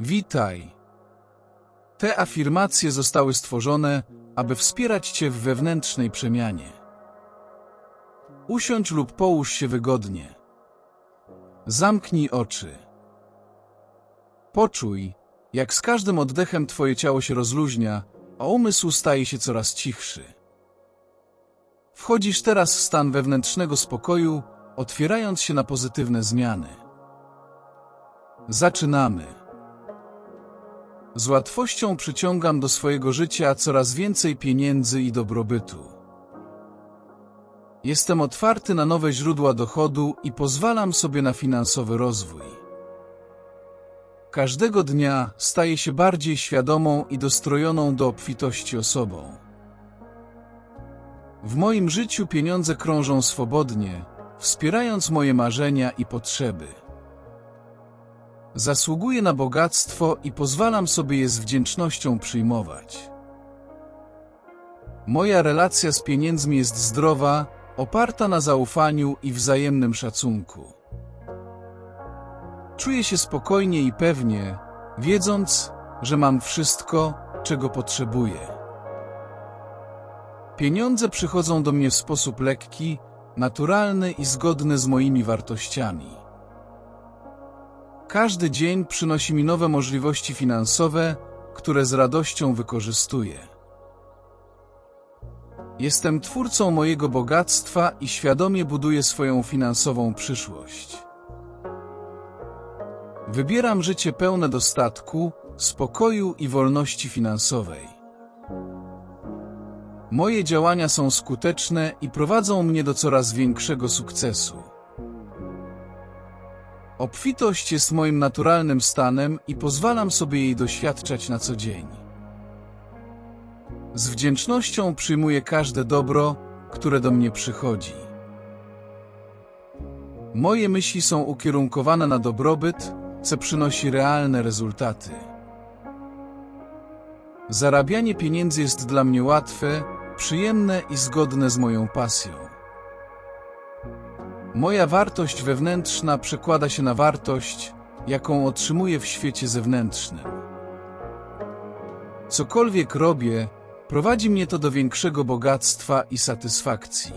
Witaj. Te afirmacje zostały stworzone, aby wspierać Cię w wewnętrznej przemianie. Usiądź lub połóż się wygodnie. Zamknij oczy. Poczuj, jak z każdym oddechem Twoje ciało się rozluźnia, a umysł staje się coraz cichszy. Wchodzisz teraz w stan wewnętrznego spokoju, otwierając się na pozytywne zmiany. Zaczynamy. Z łatwością przyciągam do swojego życia coraz więcej pieniędzy i dobrobytu. Jestem otwarty na nowe źródła dochodu i pozwalam sobie na finansowy rozwój. Każdego dnia staję się bardziej świadomą i dostrojoną do obfitości osobą. W moim życiu pieniądze krążą swobodnie, wspierając moje marzenia i potrzeby. Zasługuję na bogactwo i pozwalam sobie je z wdzięcznością przyjmować. Moja relacja z pieniędzmi jest zdrowa, oparta na zaufaniu i wzajemnym szacunku. Czuję się spokojnie i pewnie, wiedząc, że mam wszystko, czego potrzebuję. Pieniądze przychodzą do mnie w sposób lekki, naturalny i zgodny z moimi wartościami. Każdy dzień przynosi mi nowe możliwości finansowe, które z radością wykorzystuję. Jestem twórcą mojego bogactwa i świadomie buduję swoją finansową przyszłość. Wybieram życie pełne dostatku, spokoju i wolności finansowej. Moje działania są skuteczne i prowadzą mnie do coraz większego sukcesu. Obfitość jest moim naturalnym stanem i pozwalam sobie jej doświadczać na co dzień. Z wdzięcznością przyjmuję każde dobro, które do mnie przychodzi. Moje myśli są ukierunkowane na dobrobyt, co przynosi realne rezultaty. Zarabianie pieniędzy jest dla mnie łatwe, przyjemne i zgodne z moją pasją. Moja wartość wewnętrzna przekłada się na wartość, jaką otrzymuję w świecie zewnętrznym. Cokolwiek robię, prowadzi mnie to do większego bogactwa i satysfakcji.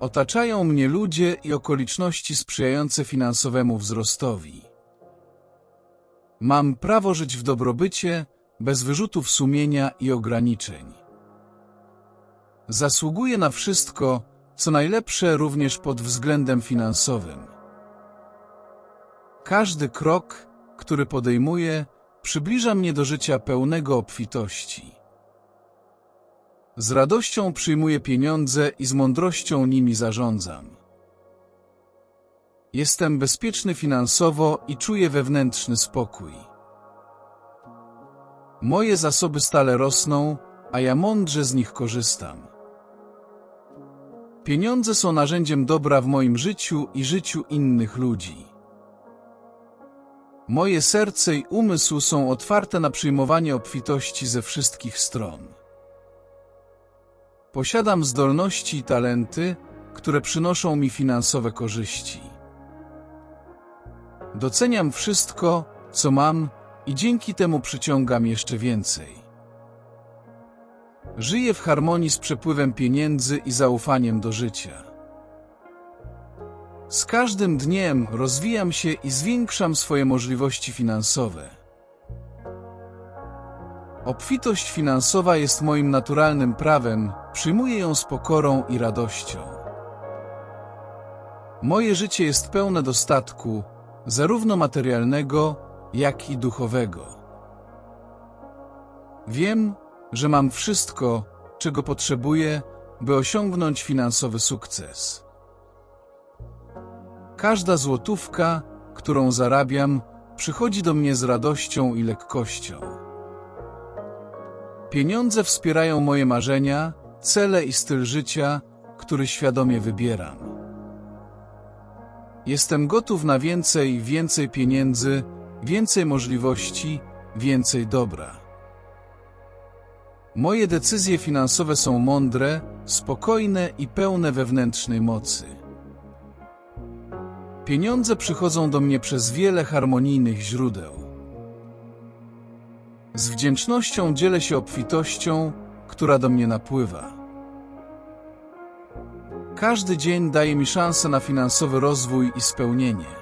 Otaczają mnie ludzie i okoliczności sprzyjające finansowemu wzrostowi. Mam prawo żyć w dobrobycie, bez wyrzutów sumienia i ograniczeń. Zasługuję na wszystko, co najlepsze również pod względem finansowym. Każdy krok, który podejmuję, przybliża mnie do życia pełnego obfitości. Z radością przyjmuję pieniądze i z mądrością nimi zarządzam. Jestem bezpieczny finansowo i czuję wewnętrzny spokój. Moje zasoby stale rosną, a ja mądrze z nich korzystam. Pieniądze są narzędziem dobra w moim życiu i życiu innych ludzi. Moje serce i umysł są otwarte na przyjmowanie obfitości ze wszystkich stron. Posiadam zdolności i talenty, które przynoszą mi finansowe korzyści. Doceniam wszystko, co mam i dzięki temu przyciągam jeszcze więcej. Żyję w harmonii z przepływem pieniędzy i zaufaniem do życia. Z każdym dniem rozwijam się i zwiększam swoje możliwości finansowe. Obfitość finansowa jest moim naturalnym prawem, przyjmuję ją z pokorą i radością. Moje życie jest pełne dostatku, zarówno materialnego, jak i duchowego. Wiem, że mam wszystko, czego potrzebuję, by osiągnąć finansowy sukces. Każda złotówka, którą zarabiam, przychodzi do mnie z radością i lekkością. Pieniądze wspierają moje marzenia, cele i styl życia, który świadomie wybieram. Jestem gotów na więcej, więcej pieniędzy, więcej możliwości, więcej dobra. Moje decyzje finansowe są mądre, spokojne i pełne wewnętrznej mocy. Pieniądze przychodzą do mnie przez wiele harmonijnych źródeł. Z wdzięcznością dzielę się obfitością, która do mnie napływa. Każdy dzień daje mi szansę na finansowy rozwój i spełnienie.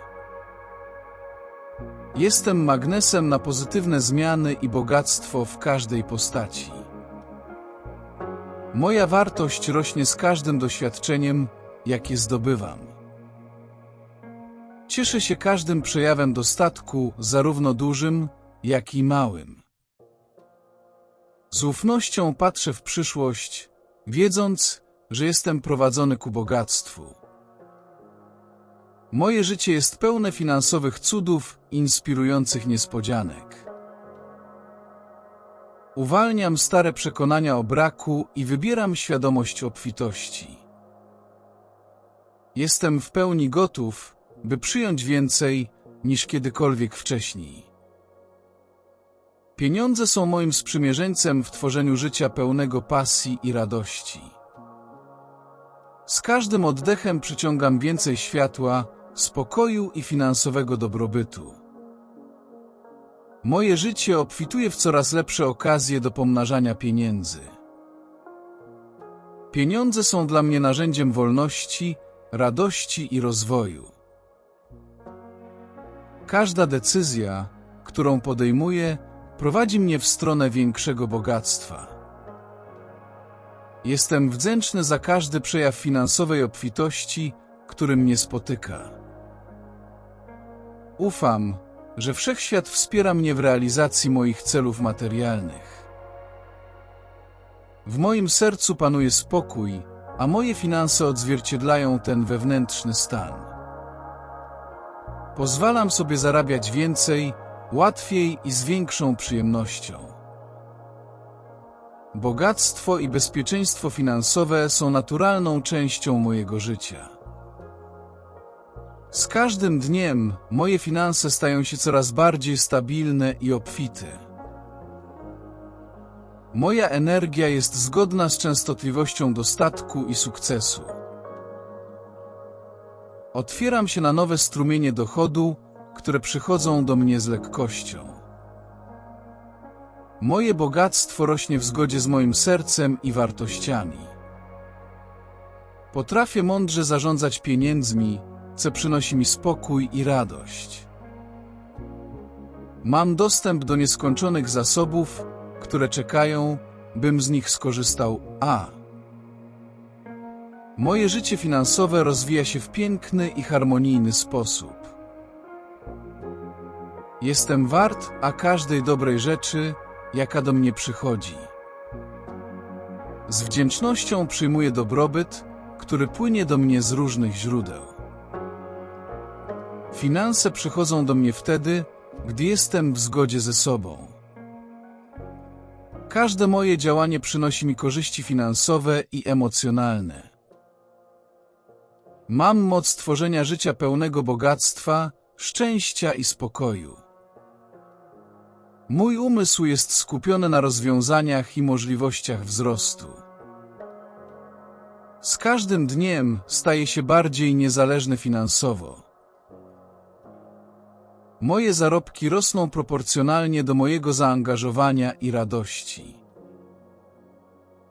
Jestem magnesem na pozytywne zmiany i bogactwo w każdej postaci. Moja wartość rośnie z każdym doświadczeniem, jakie zdobywam. Cieszę się każdym przejawem dostatku, zarówno dużym, jak i małym. Z ufnością patrzę w przyszłość, wiedząc, że jestem prowadzony ku bogactwu. Moje życie jest pełne finansowych cudów, inspirujących niespodzianek. Uwalniam stare przekonania o braku i wybieram świadomość obfitości. Jestem w pełni gotów, by przyjąć więcej niż kiedykolwiek wcześniej. Pieniądze są moim sprzymierzeńcem w tworzeniu życia pełnego pasji i radości. Z każdym oddechem przyciągam więcej światła, spokoju i finansowego dobrobytu. Moje życie obfituje w coraz lepsze okazje do pomnażania pieniędzy. Pieniądze są dla mnie narzędziem wolności, radości i rozwoju. Każda decyzja, którą podejmuję, prowadzi mnie w stronę większego bogactwa. Jestem wdzięczny za każdy przejaw finansowej obfitości, który mnie spotyka. Ufam, że wszechświat wspiera mnie w realizacji moich celów materialnych. W moim sercu panuje spokój, a moje finanse odzwierciedlają ten wewnętrzny stan. Pozwalam sobie zarabiać więcej, łatwiej i z większą przyjemnością. Bogactwo i bezpieczeństwo finansowe są naturalną częścią mojego życia. Z każdym dniem moje finanse stają się coraz bardziej stabilne i obfite. Moja energia jest zgodna z częstotliwością dostatku i sukcesu. Otwieram się na nowe strumienie dochodu, które przychodzą do mnie z lekkością. Moje bogactwo rośnie w zgodzie z moim sercem i wartościami. Potrafię mądrze zarządzać pieniędzmi, co przynosi mi spokój i radość. Mam dostęp do nieskończonych zasobów, które czekają, bym z nich skorzystał. A. Moje życie finansowe rozwija się w piękny i harmonijny sposób. Jestem wart, a każdej dobrej rzeczy, jaka do mnie przychodzi. Z wdzięcznością przyjmuję dobrobyt, który płynie do mnie z różnych źródeł. Finanse przychodzą do mnie wtedy, gdy jestem w zgodzie ze sobą. Każde moje działanie przynosi mi korzyści finansowe i emocjonalne. Mam moc tworzenia życia pełnego bogactwa, szczęścia i spokoju. Mój umysł jest skupiony na rozwiązaniach i możliwościach wzrostu. Z każdym dniem staję się bardziej niezależny finansowo. Moje zarobki rosną proporcjonalnie do mojego zaangażowania i radości.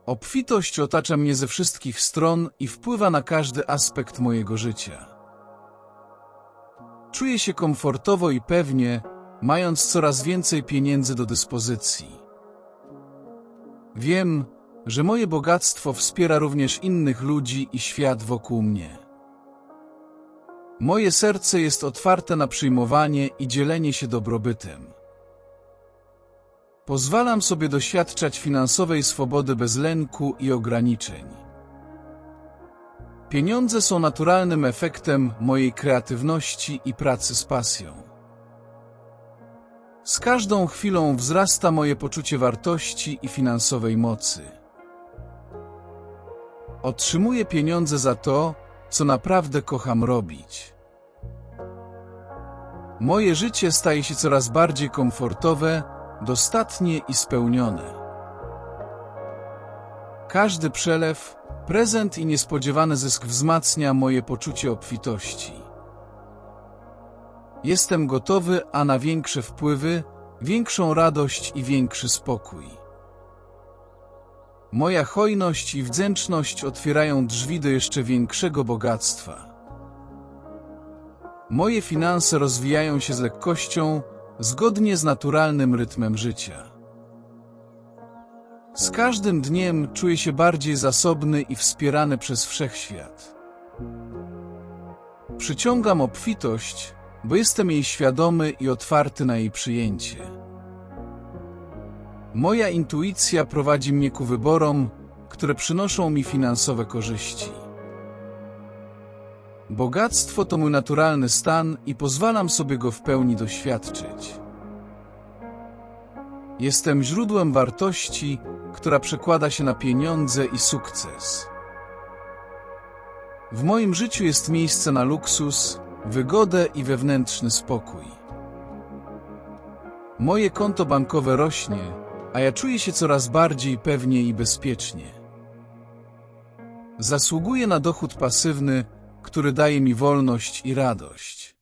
Obfitość otacza mnie ze wszystkich stron i wpływa na każdy aspekt mojego życia. Czuję się komfortowo i pewnie, mając coraz więcej pieniędzy do dyspozycji. Wiem, że moje bogactwo wspiera również innych ludzi i świat wokół mnie. Moje serce jest otwarte na przyjmowanie i dzielenie się dobrobytem. Pozwalam sobie doświadczać finansowej swobody bez lęku i ograniczeń. Pieniądze są naturalnym efektem mojej kreatywności i pracy z pasją. Z każdą chwilą wzrasta moje poczucie wartości i finansowej mocy. Otrzymuję pieniądze za to, co naprawdę kocham robić. Moje życie staje się coraz bardziej komfortowe, dostatnie i spełnione. Każdy przelew, prezent i niespodziewany zysk wzmacnia moje poczucie obfitości. Jestem gotowy, a na większe wpływy, większą radość i większy spokój. Moja hojność i wdzięczność otwierają drzwi do jeszcze większego bogactwa. Moje finanse rozwijają się z lekkością, zgodnie z naturalnym rytmem życia. Z każdym dniem czuję się bardziej zasobny i wspierany przez wszechświat. Przyciągam obfitość, bo jestem jej świadomy i otwarty na jej przyjęcie. Moja intuicja prowadzi mnie ku wyborom, które przynoszą mi finansowe korzyści. Bogactwo to mój naturalny stan i pozwalam sobie go w pełni doświadczyć. Jestem źródłem wartości, która przekłada się na pieniądze i sukces. W moim życiu jest miejsce na luksus, wygodę i wewnętrzny spokój. Moje konto bankowe rośnie, a ja czuję się coraz bardziej pewnie i bezpiecznie. Zasługuję na dochód pasywny, który daje mi wolność i radość.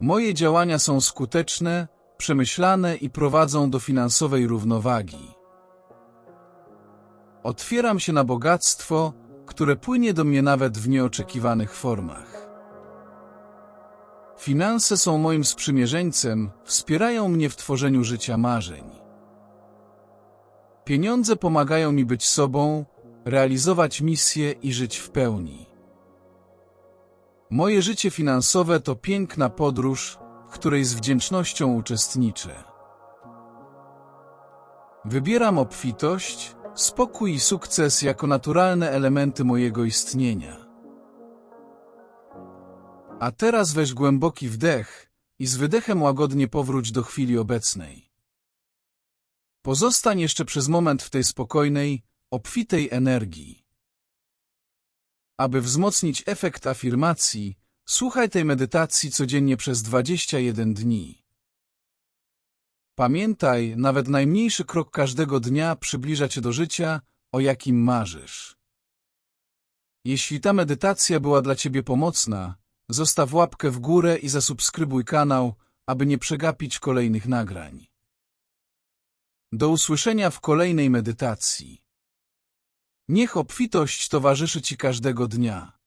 Moje działania są skuteczne, przemyślane i prowadzą do finansowej równowagi. Otwieram się na bogactwo, które płynie do mnie nawet w nieoczekiwanych formach. Finanse są moim sprzymierzeńcem, wspierają mnie w tworzeniu życia marzeń. Pieniądze pomagają mi być sobą, realizować misję i żyć w pełni. Moje życie finansowe to piękna podróż, w której z wdzięcznością uczestniczę. Wybieram obfitość, spokój i sukces jako naturalne elementy mojego istnienia. A teraz weź głęboki wdech i z wydechem łagodnie powróć do chwili obecnej. Pozostań jeszcze przez moment w tej spokojnej, obfitej energii. Aby wzmocnić efekt afirmacji, słuchaj tej medytacji codziennie przez 21 dni. Pamiętaj, nawet najmniejszy krok każdego dnia przybliża cię do życia, o jakim marzysz. Jeśli ta medytacja była dla ciebie pomocna, zostaw łapkę w górę i zasubskrybuj kanał, aby nie przegapić kolejnych nagrań. Do usłyszenia w kolejnej medytacji. Niech obfitość towarzyszy Ci każdego dnia.